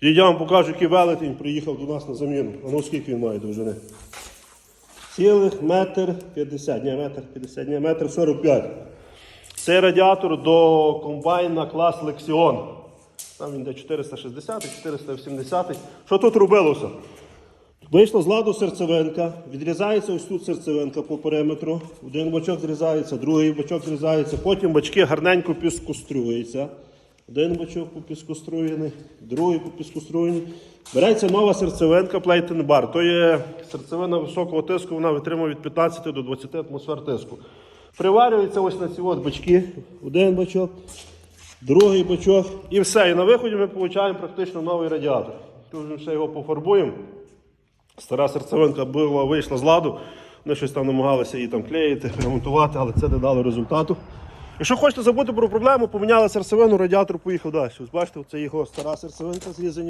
І я вам покажу, який велетень приїхав до нас на заміну. А ну скільки він має довжини? Цілих метр 50, ні, метр 50, ні, метр 45. Цей радіатор до комбайна клас Лексіон. Там він де 460, 480. Що тут робилося? Вийшла з ладу серцевинка, відрізається ось тут серцевинка по периметру. Один бачок зрізається, другий бачок зрізається, потім бачки гарненько піскоструються. Один бачок попіскоструєний, другий попіскоструєний. Береться нова серцевинка Плейтен Бар. То є серцевина високого тиску, вона витримує від 15 до 20 атмосфер тиску. Приварюється ось на ці от бачки. Один бачок, другий бачок. І все. І на виході ми отримуємо практично новий радіатор. Тут вже все його пофарбуємо. Стара серцевинка була, вийшла з ладу. Вони щось там намагалися її там клеїти, ремонтувати, але це не дало результату. Якщо хочете забути про проблему, поміняли серцевину, радіатор поїхав далі. Ось бачите, це його стара серцевинка зрізані.